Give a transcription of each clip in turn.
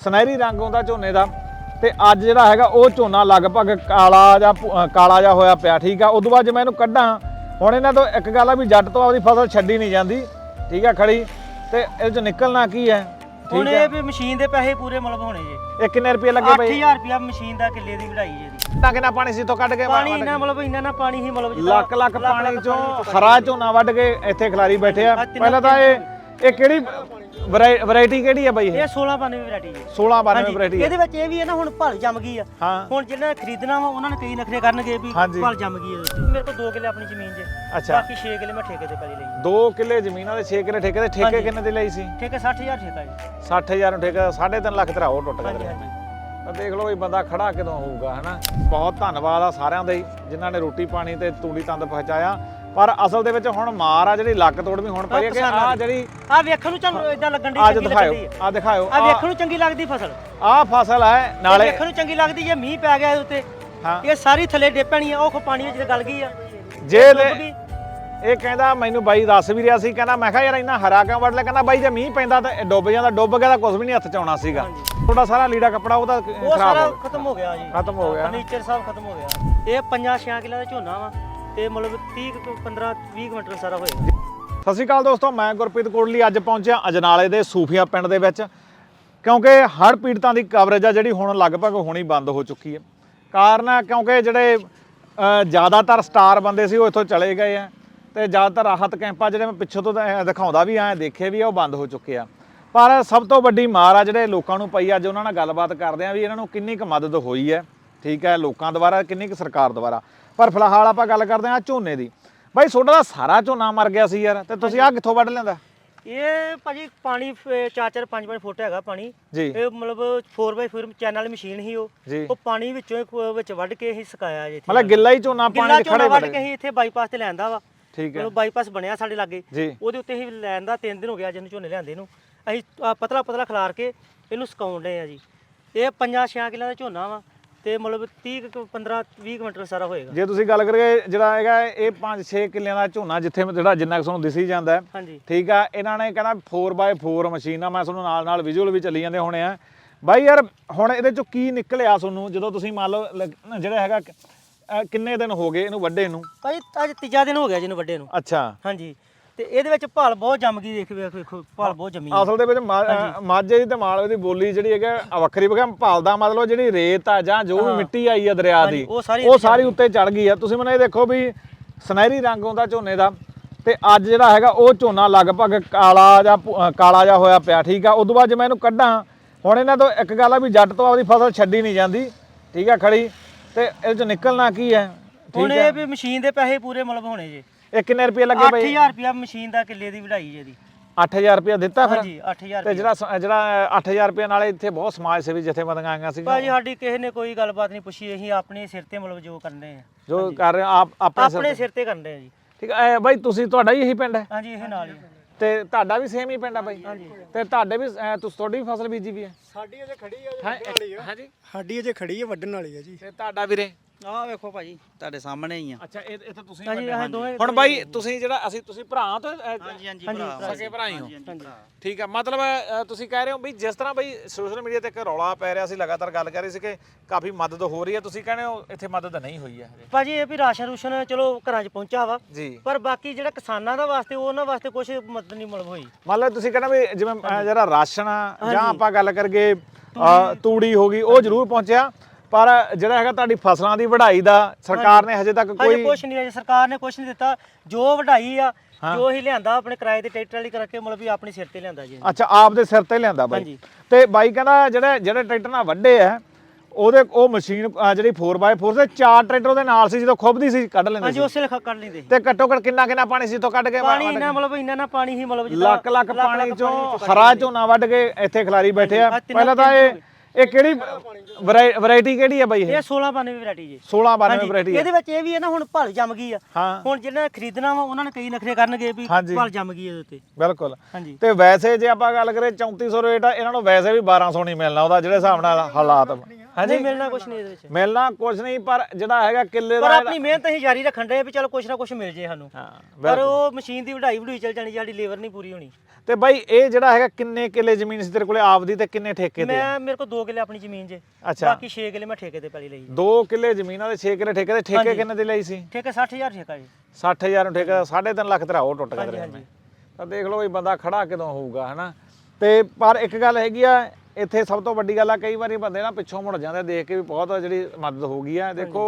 ਸੁਨਹਿਰੀ ਰੰਗ ਹੁੰਦਾ ਝੋਨੇ ਦਾ ਤੇ ਅੱਜ ਜਿਹੜਾ ਹੈਗਾ ਉਹ ਝੋਨਾ ਲਗਭਗ ਕਾਲਾ ਜਾਂ ਕਾਲਾ ਜਾਂ ਹੋਇਆ ਪਿਆ ਠੀਕ ਆ? ਉਦੋਂ ਬਾਅਦ ਜੇ ਮੈਂ ਇਹਨੂੰ ਕੱਢਾਂ ਹੁਣ ਇਹਨਾਂ ਤੋਂ ਇੱਕ ਗੱਲ ਆ ਵੀ ਜੱਟ ਤੋਂ ਆਪਦੀ ਫਸਲ ਛੱਡੀ ਨਹੀਂ ਜਾਂਦੀ ਠੀਕ ਆ ਖੜੀ? ਤੇ ਇਹ ਚ ਨਿਕਲਣਾ ਕੀ ਹੈ? ਹੁਣ ਇਹ ਵੀ ਮਸ਼ੀਨ ਦੇ ਪੈਸੇ ਪੂਰੇ ਮਤਲਬ ਹੋਣੇ ਜੇ। ਇਹ ਕਿੰਨੇ ਰੁਪਏ ਲੱਗੇ ਬਈ 8000 ਰੁਪਿਆ ਮਸ਼ੀਨ ਦਾ ਕਿੱਲੇ ਦੀ ਵਢਾਈ ਹੈ ਜੀ ਕਿੰਨਾ ਕਿੰਨਾ ਪਾਣੀ ਸੀ ਤੋਂ ਕੱਢ ਕੇ? ਪਾਣੀ ਇਹਨਾਂ ਮਤਲਬ ਇੰਨਾ ਨਾ ਪਾਣੀ ਹੀ ਮਤਲਬ ਲੱਖ ਲੱਖ ਪਾਣੀ ਚੋਂ ਹਰਾ ਝੋਨਾ ਵੱਢ ਕੇ ਇੱਥੇ ਖਿਲਾਰੀ ਬੈਠੇ ਆ। ਪਹਿਲਾਂ ਤਾਂ ਇਹ ਇਹ ਕਿਹੜੀ ਵੈਰਾਈਟੀ ਕਿਹੜੀ ਆ ਬਈ ਇਹ? ਇਹ 16 92 ਵੈਰਾਈਟੀ ਜੀ। 16 92 ਹਾਂਜੀ ਵੈਰਾਈਟੀ ਇਹਦੇ ਵਿੱਚ ਇਹ ਵੀ ਹੈ ਨਾ ਹੁਣ ਭਲ ਜੰਮ ਗਈ ਆ। ਹਾਂ। ਹੁਣ ਜਿਹਨਾਂ ਨੇ ਖਰੀਦਣਾ ਵਾ ਉਹਨਾਂ ਨੇ ਕਈ ਨਖਰੇ ਕਰਨਗੇ ਵੀ ਹਾਂਜੀ। ਭਲ ਜੰਮ ਗਈ ਹੈ ਮੇਰੇ ਕੋਲ 2 ਕਿੱਲੇ ਆਪਣੀ ਜ਼ਮੀਨ ਜੇ। ਅੱਛਾ। ਬਾਕੀ 6 ਕਿੱਲੇ ਮੈਂ ਠੇਕੇ ਤੇ ਪੈਲੀ ਲਈ 2 ਕਿੱਲੇ ਜ਼ਮੀਨਾਂ ਦੇ 6 ਕਿੱਲੇ ਠੇਕੇ ਦੇ ਠੇਕੇ ਹਾਂਜੀ। ਕਿੰਨੇ ਦੇ ਲਈ ਸੀ? ਠੇਕੇ 60000 ਠੇਕਾ ਜੀ। 60000 ਨੂੰ ਠੇਕਾ 3.5 ਲੱਖ ਤੇਰਾ ਹੋਰ ਟੁੱਟ ਗਿਆ ਹਾਂਜੀ। ਤਾਂ ਦੇਖ ਲਓ ਵੀ ਬੰਦਾ ਖੜਾ ਕਿਦੋਂ ਹੋਊਗਾ ਹਨਾ? ਬਹੁਤ ਧੰਨਵਾਦ ਆ ਸਾਰਿਆਂ ਦਾ ਹੀ ਜਿਨ੍ਹਾਂ ਨੇ ਰੋਟੀ ਪਾਣੀ ਤੇ ਤੂੜੀ ਤੰਦ ਪਹੁੰਚਾਇਆ। ਪਰ ਅਸਲ ਦੇ ਵਿੱਚ ਹੁਣ ਮਾਰ ਆ ਜਿਹੜੀ ਲੱਕ ਤੋੜ ਵੀ ਹੁਣ ਪਈ ਹੈ ਕਿ ਆ ਜਿਹੜੀ ਆ ਵੇਖਣ ਨੂੰ ਚੱਲ ਇਦਾਂ ਲੱਗਣ ਦੀ ਅੱਜ ਦਿਖਾਇਓ ਆ। ਦਿਖਾਇਓ ਆ ਵੇਖਣ ਨੂੰ ਚੰਗੀ ਲੱਗਦੀ ਫਸਲ। ਆ ਫਸਲ ਹੈ ਨਾਲੇ ਵੇਖਣ ਨੂੰ ਚੰਗੀ ਲੱਗਦੀ ਜੇ ਮੀਂਹ ਪੈ ਗਿਆ ਇਹਦੇ ਉੱਤੇ। ਹਾਂ। ਇਹ ਸਾਰੀ ਥੱਲੇ ਡੇਪਣੀ ਆ ਉਹ ਖੋ ਪਾਣੀ ਵਿੱਚ ਗਲ ਗਈ ਆ। ਜੇ ਇਹ ਕਹਿੰਦਾ ਮੈਨੂੰ ਬਾਈ ਦੱਸ ਵੀ ਰਿਹਾ ਸੀ ਕਹਿੰਦਾ ਮੈਂ ਕਿਹਾ ਯਾਰ ਇੰਨਾ ਹਰਾ ਕਿਉਂ ਵੱਢ ਲਿਆ? ਕਹਿੰਦਾ ਬਾਈ ਜੇ ਮੀਂਹ ਪੈਂਦਾ ਤਾਂ ਡੁੱਬ ਜਾਂਦਾ ਡੁੱਬ ਗਿਆ ਤਾਂ ਕੁਝ ਵੀ ਨਹੀਂ ਹੱਥ ਚ ਆਉਣਾ ਸੀਗਾ। ਤੁਹਾਡਾ ਸਾਰਾ ਲੀੜਾ ਕੱਪੜਾ ਉਹਦਾ ਉਹ ਖਰਾਬ ਹੋ ਗਿਆ। ਖਤਮ ਹੋ ਗਿਆ ਜੀ। ਖਤਮ ਹੋ ਗਿਆ। ਫਰਨੀਚਰ ਸਭ ਖਤਮ ਹੋ ਗਿਆ। ਇਹ 5-6 ਕਿੱਲਾ ਦਾ ਝੋਨਾ ਵਾ। ਤੇ ਮਤਲਬ 30 ਕੁ 15 20 ਕੁਇੰਟਲ ਸਾਰਾ ਹੋਏਗਾ। ਸਤਿ ਸ਼੍ਰੀ ਅਕਾਲ ਦੋਸਤੋ ਮੈਂ ਗੁਰਪ੍ਰੀਤ ਕੋਟਲੀ ਅੱਜ ਪਹੁੰਚਿਆ ਅਜਨਾਲੇ ਦੇ ਸੂਫੀਆ ਪਿੰਡ ਦੇ ਵਿੱਚ ਕਿਉਂਕਿ ਹੜ੍ਹ ਪੀੜਤਾਂ ਦੀ ਕਵਰੇਜ ਆ ਜਿਹੜੀ ਹੁਣ ਲਗਭਗ ਹੋਣੀ ਬੰਦ ਹੋ ਚੁੱਕੀ ਹੈ। ਕਾਰਨ ਹੈ ਕਿਉਂਕਿ ਜਿਹੜੇ ਅ, ਜ਼ਿਆਦਾਤਰ ਸਟਾਰ ਬੰਦੇ ਸੀ ਉਹ ਇੱਥੋਂ ਚਲੇ ਗਏ ਆ ਤੇ ਜ਼ਿਆਦਾਤਰ ਰਾਹਤ ਕੈਂਪਾਂ ਜਿਹੜੇ ਮੈਂ ਪਿੱਛੋਂ ਤੋਂ ਤਾਂ ਦਿਖਾਉਂਦਾ ਵੀ ਆਇਆ ਦੇਖੇ ਵੀ ਆ ਉਹ ਬੰਦ ਹੋ ਚੁੱਕੇ ਆ। ਪਰ ਸਭ ਤੋਂ ਵੱਡੀ ਮਾਰ ਆ ਜਿਹੜੇ ਲੋਕਾਂ ਨੂੰ ਪਈ ਅੱਜ ਉਹਨਾਂ ਨਾਲ ਗੱਲਬਾਤ ਕਰਦੇ ਆ ਵੀ ਇਹਨਾਂ ਨੂੰ ਕਿੰਨੀ ਕੁ ਮਦਦ ਹੋਈ ਹੈ ਠੀਕ ਹੈ ਲੋਕਾਂ ਦੁਆਰਾ ਕਿੰਨੀ ਕੁ ਸਰਕਾਰ ਦੁਆਰਾ। ਪਰ ਫਿਲਹਾਲ ਆਪਾਂ ਗੱਲ ਕਰਦੇ ਆ ਝੋਨੇ ਦੀ। ਬਾਈ ਤੁਹਾਡਾ ਤਾਂ ਸਾਰਾ ਝੋਨਾ ਮਰ ਗਿਆ ਸੀ ਯਾਰ। ਤੇ ਤੁਸੀਂ ਆ ਕਿੱਥੋਂ ਵੱਢ ਲੈਂਦਾ ਇਹ ਭਾਜੀ ਪਾਣੀ 4-4 5-5 ਫੁੱਟ ਹੈਗਾ ਪਾਣੀ। ਇਹ ਮਤਲਬ 4x4 ਚੈਨਲ ਮਸ਼ੀਨ ਸੀ ਉਹ। ਉਹ ਪਾਣੀ ਵਿੱਚੋਂ ਹੀ ਵਿੱਚ ਵੱਢ ਕੇ ਹੀ ਸੁਕਾਇਆ ਜੇ ਮਤਲਬ ਗਿੱਲਾ ਹੀ ਝੋਨਾ ਪਾਣੀ ਖੜੇ ਵੱਢ ਕੇ ਹੀ ਇੱਥੇ ਬਾਈਪਾਸ ਤੇ ਲੈਂਦਾ ਵਾ। ਠੀਕ ਹੈ। ਮਤਲਬ ਬਾਈਪਾਸ ਬਣਿਆ ਸਾਡੇ ਲਾਗੇ। ਉਹਦੇ ਉੱਤੇ ਹੀ ਲੈਣ ਦਾ 3 ਦਿਨ ਹੋ ਗਿਆ ਜਿਹਨੂੰ ਝੋਨੇ ਲਿਆਂਦੇ ਨੂੰ। ਅਸੀਂ ਪਤਲਾ ਪਤਲਾ ਖਿਲਾਰ ਕੇ ਇਹਨੂੰ ਸੁਕਾਉਣ ਡਏ ਆ ਜੀ। ਇਹ 5-6 ਕਿੱਲਾ ਦਾ ਝੋਨਾ ਵਾ। ਤੇ ਮਤਲਬ 30 15-20 ਕੁਇੰਟਲ ਸਾਰਾ ਹੋਏਗਾ। ਜੇ ਤੁਸੀਂ ਗੱਲ ਕਰੀਏ ਜਿਹੜਾ ਹੈਗਾ ਇਹ 5-6 ਕਿੱਲਿਆਂ ਦਾ ਝੋਨਾ ਜਿੱਥੇ ਜਿਹੜਾ ਜਿੰਨਾ ਕੁ ਤੁਹਾਨੂੰ ਦਿਸੀ ਜਾਂਦਾ ਹੈ। ਹਾਂਜੀ। ਠੀਕ ਆ ਇਹਨਾਂ ਨੇ ਕਹਿੰਦਾ 4x4 ਮਸ਼ੀਨ ਆ ਮੈਂ ਤੁਹਾਨੂੰ ਨਾਲ ਨਾਲ ਵਿਜ਼ੂਅਲ ਵੀ ਚੱਲੀ ਜਾਂਦੇ ਹੋਣੇ ਆ। ਬਾਈ ਯਾਰ ਹੁਣ ਇਹਦੇ ਚੋਂ ਕੀ ਨਿਕਲਿਆ ਤੁਹਾਨੂੰ? ਜਦੋਂ ਤੁਸੀਂ ਮੰਨ ਲਓ ਲੱਗ- ਜਿਹੜਾ ਹੈਗਾ ਅਹ ਕਿੰਨੇ ਦਿਨ ਹੋ ਗਏ ਇਹਨੂੰ ਵੱਡੇ ਨੂੰ? ਭਾਜੀ ਅੱਜ ਤੀਜਾ ਦਿਨ ਹੋ ਗਿਆ ਜਿਹਨੂੰ ਵੱਡੇ ਨੂੰ। ਅੱਛਾ। ਹਾਂਜੀ। ਤੇ ਇਹਦੇ ਵਿੱਚ ਭਾਲ ਬਹੁਤ ਜੰਮ ਗਈ ਦੇਖ ਵੇਖ ਵੇਖੋ ਭਾਲ ਬਹੁਤ ਜੰਮੀ। ਅਸਲ ਦੇ ਵਿੱਚ ਮਾ- ਮਾਝੇ ਦੀ ਤੇ ਮਾਲਵੇ ਦੀ ਬੋਲੀ ਜਿਹੜੀ ਹੈਗਾ ਆ ਵੱਖਰੀ ਵਗਾ ਭਾਲਦਾ ਮਤਲਬ ਜਿਹੜੀ ਰੇਤ ਆ ਜਾਂ ਜੋ ਵੀ ਮਿੱਟੀ ਆਈ ਆ ਦਰਿਆ ਦੀ ਹਾਂਜੀ, ਉਹ ਸਾਰੀ ਉਹ ਸਾਰੀ ਉੱਤੇ ਚੜ ਗਈ ਆ। ਤੁਸੀਂ ਮੈਨੂੰ ਇਹ ਦੇਖੋ ਵੀ ਸੁਨਹਿਰੀ ਰੰਗ ਹੁੰਦਾ ਝੋਨੇ ਦਾ ਤੇ ਅੱਜ ਜਿਹੜਾ ਹੈਗਾ ਉਹ ਝੋਨਾ ਲਗਭਗ ਕਾਲਾ ਜਾਂ ਭੁ- ਕਾਲਾ ਜਾਂ ਹੋਇਆ ਪਿਆ ਠੀਕ ਆ। ਉਦੋਂ ਬਾਅਦ ਜੇ ਮੈਂ ਇਹਨੂੰ ਕੱਢਾਂ ਹੁਣ ਇਹਨਾਂ ਤੋਂ ਇੱਕ ਗੱਲ ਆ ਵੀ ਜੱਟ ਤੋਂ ਆਪਦੀ ਫਸਲ ਛੱਡੀ ਨਹੀਂ ਜਾਂਦੀ ਠੀਕ ਆ ਖੜੀ ਤੇ ਇਹਦੇ ਚ ਨਿਕਲਣਾ ਕੀ ਹੈ? ਹੁਣ ਇਹ ਵੀ ਮਸ਼ੀਨ ਦੇ ਪੈਸੇ ਪੂਰੇ ਮਤਲਬ ਹੋਣੇ ਜੇ। ਇਹ ਕਿੰਨੇ ਰੁਪਏ ਲੱਗੇ ਬਈ? 8000 ਰੁਪਿਆ ਮਸ਼ੀਨ ਦਾ ਕਿੱਲੇ ਦੀ ਵਢਾਈ ਜੇ। ਦੀ 8000 ਰੁਪਏ ਦਿੱਤਾ ਫਿਰ? ਹਾਂਜੀ 8000 ਤੇ ਜਿਹੜਾ ਸ- ਜਿਹੜਾ 8000 ਰੁਪਏ ਨਾਲ ਇੱਥੇ ਬਹੁਤ ਸਮਾਜ ਸੇਵੀ ਜਥੇਬੰਦੀਆਂ ਆਈਆਂ ਸੀ ਭਾਜੀ ਸਾਡੀ ਕਿਸੇ ਨੇ ਕੋਈ ਗੱਲਬਾਤ ਨਹੀਂ ਪੁੱਛੀ ਅਸੀਂ ਆਪਣੇ ਸਿਰ ਤੇ ਮਤਲਬ ਜੋ ਕਰਨੇ ਆ। ਜੋ ਕਰ ਰਹੇ ਆਪ ਆਪਣੇ ਸਿਰ ਆਪਣੇ ਸਿਰ ਤੇ ਕਰਨੇ ਆ ਜੀ। ਠੀਕ ਹੈ ਬਾਈ ਤੁਸੀਂ ਤੁਹਾਡਾ ਹੀ ਇਹੀ ਪਿੰਡ ਹੈ? ਹਾਂਜੀ ਇਹ ਨਾਲ ਹੀ। ਆ। ਤੇ ਤੁਹਾਡਾ ਵੀ ਸੇਮ ਹੀ ਪਿੰਡ ਹੈ ਬਾਈ? ਤੇ ਤੁਹਾਡੇ ਵੀ ਅਹ, ਤੁਸੀਂ ਤੁਹਾਡੀ ਵੀ ਫਸਲ ਬੀਜੀ ਵੀ ਹੈ? ਸਾਡੀ ਅਜੇ ਖੜੀ ਹੈ ਹਾਂਜੀ। ਸਾਡੀ ਅਜੇ ਖੜੀ ਹੈ ਵੱਢਣ ਵਾਲੀ ਹੈ ਜੀ। ਤੇ ਤੁਹਾਡਾ ਵੀਰੇ? ਆਹ ਵੇਖੋ ਭਾਜੀ ਤੁਹਾਡੇ ਸਾਹਮਣੇ ਹੀ ਆ। ਅੱਛਾ ਇਹ ਇੱਥੇ ਤੁਸੀਂ ਹਾਂਜੀ ਇਹ ਦੋਵੇਂ ਹੁਣ ਬਾਈ ਤੁਸੀਂ ਜਿਹੜਾ ਅਸੀਂ ਤੁਸੀਂ ਭਰਾ ਤੇ ਹਾਂਜੀ ਹਾਂਜੀ ਭਰਾ। ਸਕੇ ਭਰਾ ਹੀ ਹੋ। ਠੀਕ ਹੈ ਮਤਲਬ ਤੁਸੀਂ ਕਹਿ ਰਹੇ ਹੋ ਵੀ ਜਿਸ ਤਰ੍ਹਾਂ ਬਈ ਸੋਸ਼ਲ ਮੀਡੀਆ ਤੇ ਇੱਕ ਰੌਲਾ ਪੈ ਰਿਹਾ ਸੀ ਲਗਾਤਾਰ ਗੱਲ ਕਰ ਰਹੇ ਸੀ ਕਿ ਕਾਫੀ ਮਦਦ ਹੋ ਰਹੀ ਹੈ। ਤੁਸੀਂ ਕਹਿੰਦੇ ਹੋ ਇੱਥੇ ਮਦਦ ਨਹੀਂ ਹੋਈ ਹੈ ਹਜੇ। ਭਾਜੀ ਇਹ ਵੀ ਰਾਸ਼ਨ ਰੂਸ਼ਨ ਚਲੋ ਘਰਾਂ 'ਚ ਪਹੁੰਚਾ ਵਾ। ਜੀ। ਪਰ ਬਾਕੀ ਜਿਹੜਾ ਕਿਸਾਨਾਂ ਦਾ ਵਾਸਤੇ ਉਹਨਾਂ ਵਾਸਤੇ ਕੁਝ ਮਦਦ ਨਹੀਂ ਮਤਲਬ ਹੋਈ। ਮੰਨ ਲਓ ਤੁਸੀਂ ਕਹਿੰਦੇ ਵੀ ਜਿਵੇਂ ਜਿਹੜਾ ਰਾਸ਼ਨ ਆ ਜਾਂ ਆਪਾਂ ਗੱਲ ਕਰਗੇ ਅਹ, ਤੂੜੀ ਹੋ ਗਈ ਉਹ ਜ਼ਰੂਰ ਪਹੁੰਚਿਆ। ਪਰ ਜਿਹੜਾ ਹੈਗਾ ਤੁਹਾਡੀ ਫਸਲਾਂ ਦੀ ਵਢਾਈ ਦਾ ਸਰਕਾਰ ਨੇ ਹਜੇ ਤੱਕ ਕੋਈ ਕੁਝ ਨਹੀਂ ਅਜੇ ਸਰਕਾਰ ਨੇ ਕੁਝ ਨਹੀਂ ਦਿੱਤਾ। ਜੋ ਵਢਾਈ ਆ ਜੋ ਹੀ ਲਿਆਂਦਾ ਆਪਣੇ ਕਿਰਾਏ ਤੇ ਟਰੈਕਟਰ ਵਾਲੀ ਕਰਕੇ ਮਤਲਬ ਵੀ ਆਪਣੇ ਸਿਰ ਤੇ ਲਿਆਂਦਾ ਜੀ। ਅੱਛਾ ਆਪ ਦੇ ਸਿਰ ਤੇ ਲਿਆਂਦਾ ਬਾਈ। ਤੇ ਬਾਈ ਕਹਿੰਦਾ ਜਿਹੜੇ ਜਿਹੜੇ ਟਰੈਕਟਰ ਨਾਲ ਵੱਡੇ ਆ ਉਹਦੇ ਉਹ ਮਸ਼ੀਨ ਜਿਹੜੀ 4x4 ਦੇ ਚਾਰ ਟਰੈਕਟਰ ਉਹਦੇ ਨਾਲ ਸੀ ਜਦੋਂ ਖੁੱਬਦੀ ਸੀ ਕੱਢ ਲੈਂਦੇ ਹਾਂਜੀ ਉਸੇ ਲਿਖਾ ਕੱਢ ਲੈਂਦੇ ਤੇ ਘੱਟੋ ਘੱਟ ਕਿੰਨਾ ਕਿੰਨਾ ਪਾਣੀ ਸੀ ਤੋਂ ਕੱਢ ਕੇ ਪਾਣੀ ਇੰਨਾ ਮਤਲਬ ਇੰਨਾ ਨਾ ਪਾਣੀ ਹੀ ਮਤਲਬ ਲੱਖ ਲੱਖ ਪਾਣੀ ਚੋਂ ਹਰਾ ਝੋਨਾ ਵੱਢ ਕੇ ਇੱਥੇ ਖਿਲਾਰੀ ਬੈਠੇ ਆ। ਪਹਿਲਾਂ ਤਾਂ ਇਹ ਇਹ ਕਿਹੜੀ ਵੈਰਾਈਟੀ ਕਿਹੜੀ ਆ ਬਾਈ ਇਹ? ਇਹ 16 92 ਵੈਰਾਈਟੀ ਜੀ। 16 92 ਹਾਂਜੀ, ਵੈਰਾਈਟੀ ਇਹਦੇ ਵਿੱਚ ਇਹ ਵੀ ਹੈ ਨਾ ਹੁਣ ਭਲ ਜੰਮ ਗਈ ਆ। ਹਾਂ। ਹੁਣ ਜਿਹਨਾਂ ਨੇ ਖਰੀਦਣਾ ਵਾ ਉਹਨਾਂ ਨੇ ਕਈ ਨਖਰੇ ਕਰਨਗੇ ਵੀ ਹਾਂਜੀ। ਭਲ ਜੰਮ ਗਈ ਇਹਦੇ ਉੱਤੇ। ਬਿਲਕੁਲ। ਹਾਂਜੀ। ਤੇ ਵੈਸੇ ਜੇ ਆਪਾਂ ਗੱਲ ਕਰੀਏ 3400 ਰੇਟ ਆ ਇਹਨਾਂ ਨੂੰ ਵੈਸੇ ਵੀ 1200 ਨਹੀਂ ਮਿਲਣਾ ਉਹਦਾ ਜਿਹੜੇ ਹਿਸਾਬ ਨਾਲ ਹਾਲਾਤ। ਹਾਂਜੀ। ਨਹੀਂ ਮਿਲਣਾ ਕੁਝ ਨਹੀਂ ਇਹਦੇ ਵਿੱਚ। ਮਿਲਣਾ ਕੁਝ ਨਹੀਂ ਪਰ ਜਿਹੜਾ ਹੈਗਾ ਕਿੱਲੇ ਪਰ ਦਾ ਆਪਣੀ ਮਿਹਨਤ ਅਸੀਂ ਜਾਰੀ ਰੱਖਣ ਦੇ ਵੀ ਚਲ ਕੁਝ ਨਾ ਕੁਝ ਮਿਲ ਜੇ ਸਾਨੂੰ। ਹਾਂ ਪਰ ਉਹ ਮਸ਼ੀਨ ਦੀ ਵਢਾਈ ਵਢੂਈ ਚੱਲ ਜਾਣੀ ਸਾਡੀ ਲੇਬਰ ਨਹੀਂ ਪੂਰੀ ਹੋਣੀ। ਤੇ ਬਾਈ ਇਹ ਜਿਹੜਾ ਹੈਗਾ ਕਿੰਨੇ ਕਿੱਲੇ ਜ਼ਮੀਨ ਸੀ ਤੇਰੇ ਕੋਲੇ? ਆਪਦੀ ਤੇ ਕਿੰਨੇ ਠੇਕੇ ਤੇ? ਮੈਂ ਮੇਰੇ ਕੋਲ 2 ਕਿੱਲੇ ਆਪਣੀ ਜ਼ਮੀਨ ਜੇ। ਅੱਛਾ। ਬਾਕੀ 6 ਕਿੱਲੇ ਮੈਂ ਠੇਕੇ ਤੇ ਪੈਲੀ ਲਈ ਜੀ। 2 ਕਿੱਲੇ ਜ਼ਮੀਨਾਂ ਦੇ 6 ਕਿੱਲੇ ਠੇਕੇ ਤੇ? ਠੇਕੇ ਹਾਂਜੀ। ਕਿੰਨੇ ਦੇ ਲਈ ਸੀ? ਠੇਕੇ 60000 ਠੇਕਾ ਜੀ। 60000 ਨੂੰ ਠੇਕਾ 3.5 ਲੱਖ ਤੇਰਾ ਉਹ ਟੁੱਟ ਗਿਆ ਹਾਂਜੀ, ਤੇਰੇ ਹਾਂਜੀ। ਨਾਲ। ਤਾਂ ਦੇਖ ਲਓ ਵੀ ਬੰਦਾ ਖੜਾ ਕਿਦੋਂ ਹੋਊਗਾ ਹਨਾ? ਤੇ ਪਰ ਇੱਕ ਗੱਲ ਹੈਗੀ ਆ ਇੱਥੇ ਸਭ ਤੋਂ ਵੱਡੀ ਗੱਲ ਆ ਕਈ ਵਾਰੀ ਬੰਦੇ ਨਾ ਪਿੱਛੋਂ ਮੁੜ ਜਾਂਦੇ ਆ, ਦੇਖ ਕੇ ਵੀ ਬਹੁਤ ਜਿਹੜੀ ਮਦਦ ਹੋ ਗਈ ਆ। ਦੇਖੋ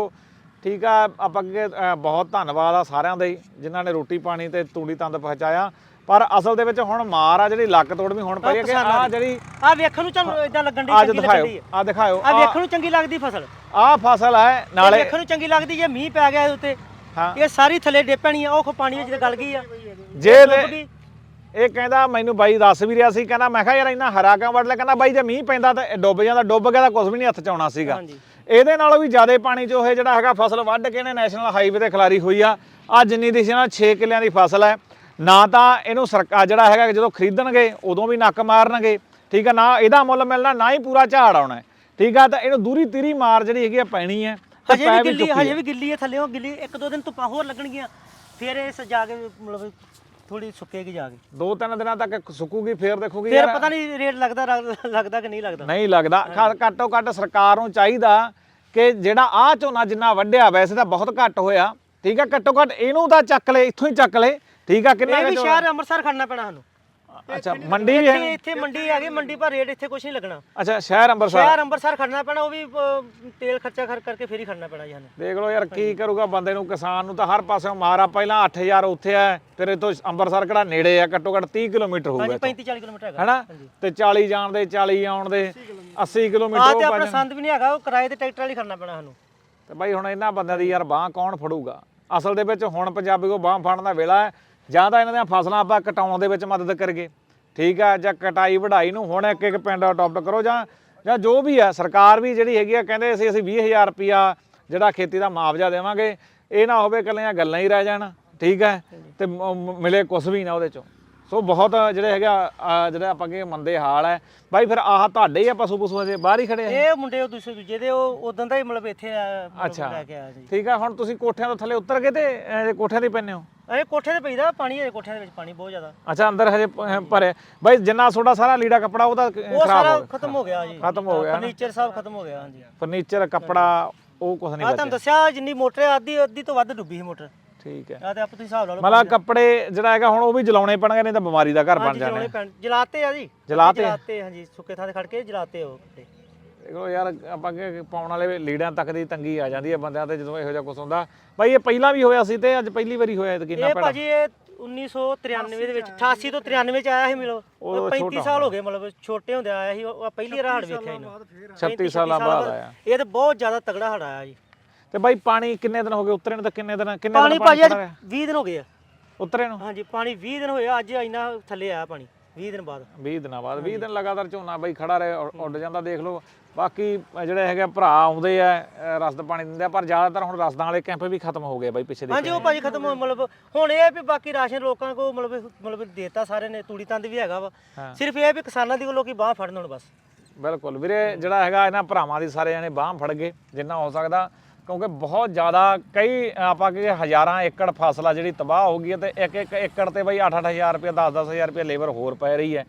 ਠੀਕ ਆ ਆਪਾਂ ਅੱਗੇ ਬਹੁਤ ਧੰਨਵਾਦ ਆ ਸਾਰਿਆਂ ਦਾ ਹੀ ਜਿਨ੍ਹਾਂ ਨੇ ਰੋਟੀ ਪਾਣੀ ਤੇ ਤੂੜੀ ਤੰਦ ਪਹੁੰਚਾਇਆ। ਪਰ ਅਸਲ ਦੇ ਵਿੱਚ ਹੁਣ ਮਾਰ ਆ ਜਿਹੜੀ ਲੱਕ ਤੋੜ ਵੀ ਹੁਣ ਪਈ ਹੈ ਕਿ ਆ ਜਿਹੜੀ ਆ ਵੇਖਣ ਨੂੰ ਇਦਾਂ ਲੱਗਣ ਦੀ ਚੰਗੀ ਲੱਗਦੀ ਹੈ। ਆ ਦਿਖਾਓ ਆ ਵੇਖਣ ਨੂੰ ਚੰਗੀ ਲੱਗਦੀ ਫਸਲ। ਆ ਫਸਲ ਹੈ ਨਾਲੇ ਵੇਖਣ ਨੂੰ ਚੰਗੀ ਲੱਗਦੀ ਜੇ ਮੀਂਹ ਪੈ ਗਿਆ ਉੱਤੇ। ਹਾਂ। ਇਹ ਸਾਰੀ ਥੱਲੇ ਡੇਪਣੀ ਆ ਉਹ ਖੋ ਪਾਣੀ ਵਿੱਚ ਗਲ ਗਈ ਆ। ਜੇ ਇਹ ਕਹਿੰਦਾ ਮੈਨੂੰ ਬਾਈ ਦੱਸ ਵੀ ਰਿਹਾ ਸੀ ਕਹਿੰਦਾ ਮੈਂ ਕਿਹਾ ਯਾਰ ਇੰਨਾ ਹਰਾ ਕਿਉਂ ਵੱਢ ਲਿਆ? ਕਹਿੰਦਾ ਬਾਈ ਜੇ ਮੀਂਹ ਪੈਂਦਾ ਤਾਂ ਡੁੱਬ ਜਾਂਦਾ ਡੁੱਬ ਗਿਆ ਤਾਂ ਕੁਝ ਵੀ ਨਹੀਂ ਹੱਥ ਚ ਆਉਣਾ ਸੀਗਾ। ਹਾਂਜੀ। ਇਹਦੇ ਨਾਲੋਂ ਵੀ ਜ਼ਿਆਦਾ ਪਾਣੀ 'ਚ ਇਹ ਜਿਹੜਾ ਹੈਗਾ ਫਸਲ ਵੱਢ ਕੇ ਨੇ ਨੈਸ਼ਨਲ ਹਾਈਵੇ ਤੇ ਖਿਲਾਰੀ ਹੋਈ ਆ। ਆ ਜਿੰਨੀ ਦੀ ਸੀ ਨਾ 6 ਕਿੱਲਿਆਂ ਦੀ ਫਸਲ ਹੈ। ਨਾ ਤਾਂ ਇਹਨੂੰ ਸਰਕਾਰ ਜਿਹੜਾ ਹੈਗਾ ਜਦੋਂ ਖਰੀਦਣਗੇ ਉਦੋਂ ਵੀ ਨੱਕ ਮਾਰਨਗੇ। ਠੀਕ ਆ ਨਾ ਇਹਦਾ ਮੁੱਲ ਮਿਲਣਾ ਨਾ ਹੀ ਪੂਰਾ ਝਾੜ ਆਉਣਾ। ਠੀਕ ਆ ਤਾਂ ਇਹਨੂੰ ਦੂਰੀ ਤੀਰੀ ਮਾਰ ਜਿਹੜੀ ਹੈਗੀ ਆ ਪੈਣੀ ਹੈ। ਹਜੇ ਵੀ ਗਿੱਲੀ ਹਜੇ। ਵੀ ਗਿੱਲੀ ਹੈ ਥੱਲੇੋਂ ਗਿੱਲੀ ਇੱਕ ਦੋ ਦਿਨ ਧੁੱਪਾਂ ਹੋਰ ਲੱਗਣਗੀਆਂ। ਫਿਰ ਇਹ ਸਜਾ ਕੇ ਮਤਲਬ ਥੋੜੀ ਸੁੱਕੇਗੀ ਜਾ ਕੇ। ਦੋ ਤਿੰਨ ਦਿਨਾਂ ਤੱਕ ਸੁੱਕੂਗੀ ਫੇਰ ਦੇਖੂਗੀ ਫਿਰ ਪਤਾ ਨਹੀਂ ਰੇਟ ਲੱਗਦਾ ਲੱਗਦਾ ਕਿ ਨਹੀਂ ਲੱਗਦਾ। ਨਹੀਂ ਲੱਗਦਾ। ਘੱਟੋ ਘੱਟ ਸਰਕਾਰ ਨੂੰ ਚਾਹੀਦਾ ਕਿ ਜਿਹੜਾ ਆ ਝੋਨਾ ਜਿੰਨਾ ਵੱਢਿਆ ਵੈਸੇ ਤਾਂ ਬਹੁਤ ਘੱਟ ਹੋਇਆ। ਠੀਕ ਆ ਘੱਟੋ ਘੱਟ ਇਹਨੂੰ ਤਾਂ ਚੱਕ ਲੈ ਇੱਥੋਂ ਹੀ ਚੱਕ ਲੈ। ਠੀਕ ਆ ਕਿੰਨਾ ਇਹ ਵੀ? ਸ਼ਹਿਰ ਅੰਮ੍ਰਿਤਸਰ ਖੜਨਾ ਪੈਣਾ ਸਾਨੂੰ। ਅੱਛਾ ਮੰਡੀ ਵੀ ਹੈ? ਇੱਥੇ ਮੰਡੀ ਆ ਗਈ ਮੰਡੀ ਪਰ ਰੇਟ ਇੱਥੇ ਕੁਝ ਨਹੀਂ ਲੱਗਣਾ। ਅੱਛਾ ਸ਼ਹਿਰ ਅੰਮ੍ਰਿਤਸਰ ਸ਼ਹਿਰ ਅੰਮ੍ਰਿਤਸਰ ਖੜਨਾ ਪੈਣਾ ਉਹ ਵੀ ਅਹ, ਤੇਲ ਖਰਚਾ ਕਰ ਕਰਕੇ ਫੇਰ ਹੀ ਖੜਨਾ ਪੈਣਾ ਜੀ ਸਾਨੂੰ। ਦੇਖ ਲਓ ਯਾਰ ਕੀ ਕਰੂਗਾ ਬੰਦੇ ਨੂੰ ਕਿਸਾਨ ਨੂੰ ਤਾਂ ਹਰ ਪਾਸਿਓਂ ਮਾਰਾ। ਪਹਿਲਾਂ 8000 ਉੱਥੇ ਆ ਫਿਰ ਇਥੋਂ ਅੰਮ੍ਰਿਤਸਰ ਕਿਹੜਾ ਨੇੜੇ ਆ ਘੱਟੋ ਘੱਟ 30 ਕਿਲੋਮੀਟਰ ਹੋਊਗਾ ਹਾਂਜੀ ਇੱਥੋਂ। 35 40 ਕਿਲੋਮੀਟਰ ਹੈਗਾ। ਹੈਨਾ? ਤੇ 40 ਜਾਣ ਦੇ 40 ਆਉਣ ਦੇ 80 ਕਿਲੋਮੀਟਰ। ਆ ਉਹ ਤੇ ਆਪਣਾ ਭੱਜ- ਸੰਦ ਵੀ ਨਹੀਂ ਹੈਗਾ ਉਹ ਕਿਰਾਏ ਤੇ ਟਰੈਕਟਰ ਵਾਲੀ ਖੜਨਾ ਪੈਣਾ ਸਾਨੂੰ। ਤੇ ਬਾਈ ਹੁਣ ਇਹਨਾਂ ਬੰਦਿਆਂ ਦੀ ਯਾਰ ਬਾਹ ਕੌਣ ਫੜੂਗਾ? ਅਸਲ ਦੇ ਵਿੱਚ ਹੁਣ ਪੰਜਾਬੀ ਕੋ ਬਾਹ ਫੜਨ ਦਾ ਵੇਲਾ ਹੈ। ਜਾਂ ਤਾਂ ਇਹਨਾਂ ਦੀਆਂ ਫਸਲਾਂ ਆਪਾਂ ਕਟਾਉਣ ਦੇ ਵਿੱਚ ਮਦਦ ਕਰਗੇ ਠੀਕ ਆ ਜਾਂ ਕਟਾਈ ਵਢਾਈ ਨੂੰ ਹੁਣ ਇੱਕ ਇੱਕ ਪਿੰਡ ਅਡਾਪਟ ਕਰੋ ਜਾਂ ਜਾਂ ਜੋ ਵੀ ਆ ਸਰਕਾਰ ਵੀ ਜਿਹੜੀ ਹੈਗੀ ਆ ਕਹਿੰਦੇ ਅਸੀਂ ਅਸੀਂ 20000 ਰੁਪਿਆ ਜਿਹੜਾ ਖੇਤੀ ਦਾ ਮੁਆਵਜ਼ਾ ਦੇਵਾਂਗੇ ਇਹ ਨਾ ਹੋਵੇ ਇਕੱਲੀਆਂ ਗੱਲਾਂ ਹੀ ਰਹਿ ਜਾਣ ਠੀਕ ਹੈ ਤੇ ਮਿਲੇ ਕੁਝ ਵੀ ਨਾ ਉਹਦੇ ਚੋਂ। ਸੋ ਬਹੁਤ ਜਿਹੜੇ ਹੈਗਾ ਜਿਹੜੇ ਆਪਾਂ ਕਿ ਮੰਦੇ ਹਾਲ ਹੈ ਬਾਈ ਫਿਰ ਆਹ ਤੁਹਾਡੇ ਹੀ ਆ ਪਸ਼ੂ ਪਸ਼ੂ ਦੇ ਬਾਹਰ ਹੀ ਖੜੇ ਆ? ਇਹ ਮੁੰਡੇ ਉਹ ਦੂਸਰੇ ਦੂਜੇ ਦੇ ਉਹ ਉਦੋਂ ਦਾ ਹੀ ਮਤਲਬ ਇੱਥੇ ਆ, ਅੱਛਾ। ਠੀਕ ਆ ਹੁਣ ਤੁਸੀਂ ਕੋਠਿਆਂ ਤੋਂ ਥੱਲੇ ਉਤਰ ਕੇ ਤੇ ਕੋਠਿਆਂ ਤੇ ਪੈਨੇ ਹੋ? ਇਹ ਕੋਠੇ ਤੇ ਪਈਦਾ ਪਾਣੀ ਹੈ ਕੋਠਿਆਂ ਦੇ ਵਿੱਚ ਪਾਣੀ ਬਹੁਤ ਜ਼ਿਆਦਾ। ਅੱਛਾ ਅੰਦਰ ਹਜੇ ਪ- ਬਾਈ ਜਿੰਨਾ ਤੁਹਾਡਾ ਸਾਰਾ ਲੀੜਾ ਕੱਪੜਾ ਉਹਦਾ ਕ- ਉਹ ਖਰਾਬ ਸਾਰਾ ਹੋ ਗਿਆ। ਖਤਮ ਹੋ ਗਿਆ ਜੀ। ਖਤਮ ਹੋ ਗਿਆ ਨਾ। ਫਰਨੀਚਰ ਸਭ ਖਤਮ ਹੋ ਗਿਆ ਹਾਂਜੀ। ਫਰਨੀਚਰ ਕੱਪੜਾ ਉਹ ਕੁਝ ਨਹੀਂ ਆ ਬਚਿਆ। ਤੁਹਾਨੂੰ ਦੱਸਿਆ ਜਿੰਨੀ ਮੋਟਰ ਹੈ, ਅੱਧੀ ਅੱਧੀ ਤੋਂ ਵੱਧ ਡੁੱਬੀ ਸੀ ਮੋਟਰ। ਠੀਕ ਹੈ। ਆ ਤੇ ਆਪ ਤੁਸੀਂ ਹਿਸਾਬ ਲਾ ਲਓ ਮਤਲਬ ਕੱਪੜੇ ਜਿਹੜਾ ਹੈਗਾ ਹੁਣ ਉਹ ਵੀ ਜਲਾਉਣੇ ਪੈਣਗੇ ਨਹੀਂ ਤਾਂ ਬਿਮਾਰੀ ਦਾ ਘਰ ਬਣ ਹਾਂਜੀ ਜਾਣਾ। ਜਲਾਉਣੇ ਪੈਣ ਜਲਾਤੇ ਆ ਜੀ। ਜਲਾਤੇ? ਜਲਾਤੇ ਹਾਂਜੀ ਸੁੱਕੇ ਥਾਂ ਤੇ ਖੜ ਕੇ ਜਲਾਤੇ ਉਹ ਕੱਪੜੇ। ਦੇਖੋ ਯਾਰ ਆਪਾਂ ਕਿ ਪਾਉਣ ਵਾਲੇ ਲੀੜਾਂ ਤੱਕ ਦੀ ਤੰਗੀ ਆ ਜਾਂਦੀ ਹੈ ਬੰਦਿਆਂ ਤੇ ਜਦੋਂ ਇਹੋ ਜਿਹਾ ਕੁਝ ਹੁੰਦਾ। ਬਾਈ ਇਹ ਪਹਿਲਾਂ ਵੀ ਹੋਇਆ ਸੀ ਤੇ ਅੱਜ ਪਹਿਲੀ ਵਾਰੀ ਹੋਇਆ ਇਹ ਕਿੰਨਾ ਇਹ ਭਾਜੀ ਇਹ 1993 ਦੇ ਵਿੱਚ 88 ਤੋਂ 93 ਚ ਆਇਆ ਸੀ ਮਿਲੋ। ਉਦੋਂ 35 ਸਾਲ ਹੋ ਗਏ ਮਤਲਬ ਛੋਟੇ ਹੁੰਦੇ ਆਇਆ ਸੀ ਉਹ ਪਹਿਲੀ ਵਾਰ ਹੜ ਵੇਖਿਆ ਇਹਨੂੰ। 36 ਸਾਲਾਂ ਬਾਅਦ ਆਇਆ। ਇਹ ਤਾਂ ਬਹੁਤ ਜ਼ਿਆਦਾ ਤਗੜਾ ਹੜ ਆਇਆ ਜੀ। ਤੇ ਬਾਈ ਪਾਣੀ ਕਿੰਨੇ ਦਿਨ ਹੋ ਗਏ? ਉਤਰੇ ਨੂੰ ਤਾਂ ਕਿੰਨੇ ਦਿਨ ਕਿੰਨੇ ਪਾਣੀ ਦਿਨ ਭਾਜੀ ਖੜਾ ਰਿਹਾ? 20 ਦਿਨ ਹੋ ਗਏ ਆ। ਉਤਰੇ ਨੂੰ? ਹਾਂਜੀ ਪਾਣੀ 20 ਦਿਨ ਹੋਏ ਆ, ਅੱਜ ਇੰਨਾ ਥੱਲੇ ਆਇਆ ਪਾਣੀ। 20 ਦਿਨ ਬਾਅਦ। 20 ਦਿਨਾਂ ਬਾਅਦ। 20 ਦਿਨ ਲਗਾਤਾਰ ਝੋਨਾ ਬਾਈ ਖੜਾ ਰਹੇ ਉੱਡ- ਜਾਂਦਾ ਦੇਖ ਲਓ। ਬਾਕੀ ਜਿਹੜੇ ਹੈਗੇ ਭਰਾ ਆਉਂਦੇ ਆ ਰਸਦ ਪਾਣੀ ਦਿੰਦੇ ਆ ਪਰ ਜ਼ਿਆਦਾਤਰ ਹੁਣ ਰਸਦਾਂ ਵਾਲੇ ਕੈਂਪ ਵੀ ਖਤਮ ਹੋ ਗਏ ਬਾਈ ਪਿੱਛੇ ਦੇ ਹਾਂਜੀ ਉਹ ਭਾਜੀ ਖਤਮ ਹੋ ਮਤਲਬ ਹੁਣ ਇਹ ਵੀ ਬਾਕੀ ਰਾਸ਼ਨ ਲੋਕਾਂ ਕੋ ਮਤਲਬ ਮਤਲਬ ਦੇਤਾ ਸਾਰੇ ਨੇ ਤੂੜੀ ਤੰਦ ਵੀ ਹੈਗਾ ਵਾ। ਸਿਰਫ ਇਹ ਵੀ ਕਿਸਾਨਾਂ ਦੀ ਲੋਕੀ ਬਾਹ ਫੜਨ ਹੁਣ ਬਸ। ਬਿਲਕੁਲ। ਵੀਰੇ ਜਿਹੜਾ ਹੈਗਾ ਇਹਨਾਂ ਭਰਾਵਾਂ ਦੀ ਸਾਰੇ ਜਣੇ ਬਾਹ ਫੜ ਗਏ ਜਿੰਨਾ ਹੋ ਸਕਦਾ ਕਿਉਂਕਿ ਬਹੁਤ ਜ਼ਿਆਦਾ ਕਈ, ਆਪਾਂ ਕਿ ਹਜ਼ਾਰਾਂ ਏਕੜ ਫਸਲ ਆ ਜਿਹੜੀ ਤਬਾਹ ਹੋ ਗਈ ਹੈ ਤੇ ਇੱਕ ਇੱਕ ਏਕੜ ਤੇ ਬਾਈ 8-8000 ਰੁਪਏ 10-10000 ਰੁਪਏ ਲੇਬਰ ਹੋਰ ਪੈ ਰਹੀ ਹੈ।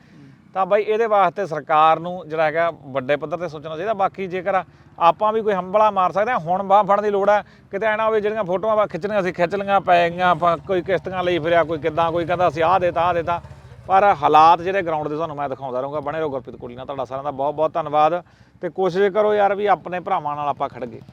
ਤਾਂ ਬਈ ਇਹਦੇ ਵਾਸਤੇ ਸਰਕਾਰ ਨੂੰ ਜਿਹੜਾ ਹੈਗਾ ਵੱਡੇ ਪੱਧਰ ਤੇ ਸੋਚਣਾ ਚਾਹੀਦਾ। ਬਾਕੀ ਜੇਕਰ ਆਪਾਂ ਵੀ ਕੋਈ ਹੰਬਲਾ ਮਾਰ ਸਕਦੇ ਹਾਂ, ਹੁਣ ਬਾਹ ਫੜਨ ਦੀ ਲੋੜ ਹੈ। ਕਿਤੇ ਐਨਾ ਹੋਵੇ ਜਿਹੜੀਆਂ ਫੋਟੋਆਂ ਵਾ ਖਿੱਚਣੀਆਂ ਅਸੀਂ ਖਿੱਚ ਲਈਆਂ, ਪੈ ਗਈਆਂ ਕੋਈ ਕਿਸ਼ਤੀਆਂ ਲਈ ਫਿਰਿਆ, ਕੋਈ ਕਿੱਦਾਂ, ਕੋਈ ਕਹਿੰਦਾ ਅਸੀਂ ਆਹ ਦੇਤਾ ਆਹ ਦੇਤਾ। ਪਰ ਹਾਲਾਤ ਜਿਹੜੇ ਗਰਾਊਂਡ ਦੇ ਤੁਹਾਨੂੰ ਮੈਂ ਦਿਖਾਉਂਦਾ ਰਹੂੰਗਾ। ਬਣੇ ਰਹੋ ਗੁਰਪ੍ਰੀਤ ਕੋਲੀ ਨਾਲ ਤੁਹਾਡਾ ਸਾਰਿਆਂ ਦਾ ਬਹੁਤ ਬਹੁਤ ਧੰਨਵਾਦ। ਤੇ ਕੋਸ਼ਿਸ਼ ਕਰੋ ਯਾਰ ਵੀ ਆਪਣੇ ਭਰਾਵਾਂ ਨਾਲ ਆਪਾਂ ਖੜ ਗਏ।